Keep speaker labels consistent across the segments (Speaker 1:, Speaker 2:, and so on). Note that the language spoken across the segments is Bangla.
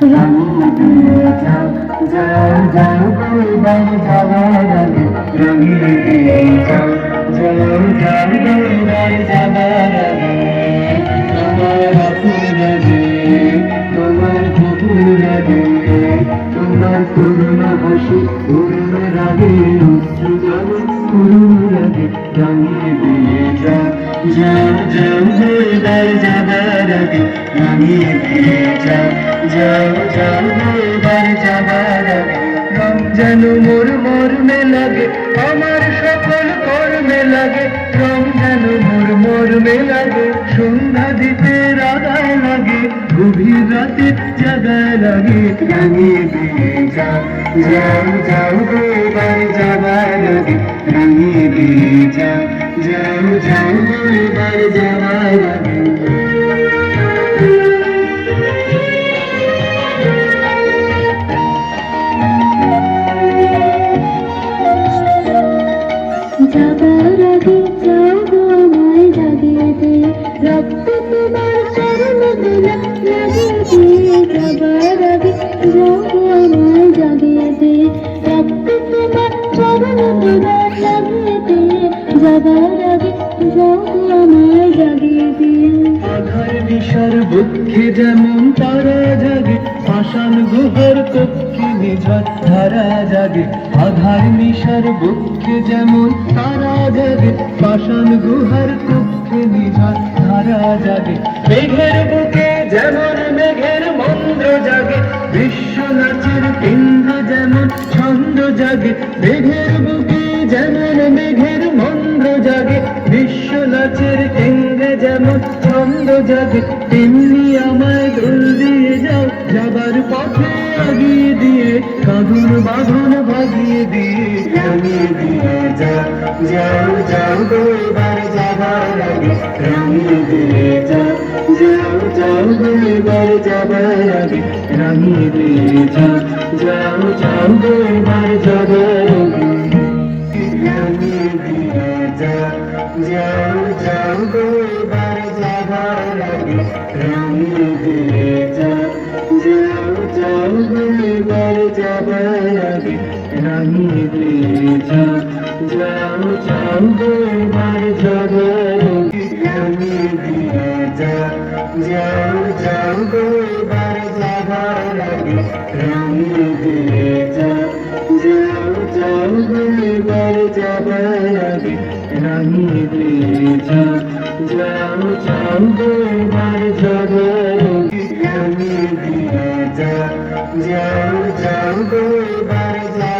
Speaker 1: রঙিন দিয়ে যাও যাও যাও বলবাই যাওয়ার আগে রঙিন দিয়ে যাও যাও যাও বলবাই যাওয়ার আগে তোমার আপুরা যে তোমার পুকুরা যে তোমার করুণা বসে করুণ রাগে নশ্রু জল করুণ রাগে রঙিন দিয়ে যাও যাও যাও বলবাই যাওয়ার আগে রঙিন দিয়ে যাও যাও এবার যাবার রং যেন মোর মর্মে লাগে আমার সকল কর্মে লাগে। রং যেন মোর মর্মে লাগে সন্ধ্যা দিতে রাগায় লাগে, গভীর রাতে জাগায় লাগে। রাঙিয়ে দিয়ে যাও যাও যাও এবার যাবার আগে। রাঙিয়ে দিয়ে যাও যাও যাও এবার যাবার আগে।
Speaker 2: যাবার আগে গো আমায় জাগিয়ে দে রক্ত তোমার চরণ দোলা লাগিয়ে দিয়ে যাবার আগে গো আমায় জাগিয়ে
Speaker 1: যেমন তারা পাষাণ গুহার কক্ষে ধারা জাগে। আধার নিশার বুকে যেমন তারা জাগে, পাষাণ গুহার কক্ষে ধারা জাগে। মেঘের বুকে যেমন মেঘের মন্দ্র জাগে বিশ্ব নাচের কেন্দ্র যেমন ছন্দ জাগে, মেঘের বুকে যেমন মেঘের মন্দ্র জাগে বিশ্ব নাচের কেন্দ্রে যেমন ছন্দ জাগে, তেমনি যাবার পথে আগিয়ে দিয়ে কাঁদুর বাঁধন ভাগিয়ে দিয়ে, রাঙিয়ে দিয়ে যাও যাও যাও গো, এবার যাবার আগে, রাঙিয়ে দিয়ে যাও যাও যাও গো, এবার যাবার আগে, রাঙিয়ে দিয়ে যাও যাও যাও গো, এবার যাবার আগে, রাঙিয়ে দিয়ে যাও যাও যাও গো যাবার আগে, রাঙিয়ে দিয়ে দিয়ে যাও যাও যাও গো যাবার আগে রাঙিয়ে দিয়ে যাও যাও যাও গো যাবার আগে রাঙিয়ে দিয়ে যাও যাও যাও গো যাবার আগে রাঙিয়ে দিয়ে যাও যাও যাও গো যাবার আগে রাঙিয়ে দিয়ে যাও যাও যাও গো এবার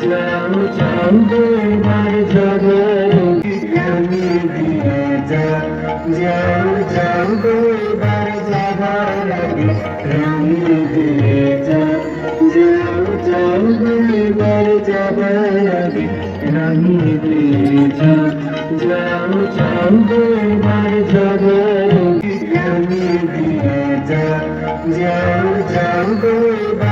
Speaker 1: যাও যাও যাবার আগে রাঙিয়ে দিয়ে যাও যাও যাও যাবার আগে রাঙিয়ে দিয়ে যাও যাও যাও যাবার আগে রাঙিয়ে দিয়ে যাও যাও যাও গো এবার যাবার দিয়ে যাও যাও যাও গো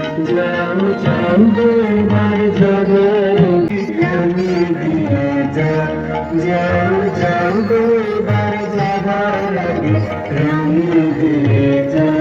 Speaker 1: যাও যাও যাবার আগে রাঙিয়ে দিয়ে যাও যাও যাও যাবার আগে রাঙিয়ে দিয়ে যাও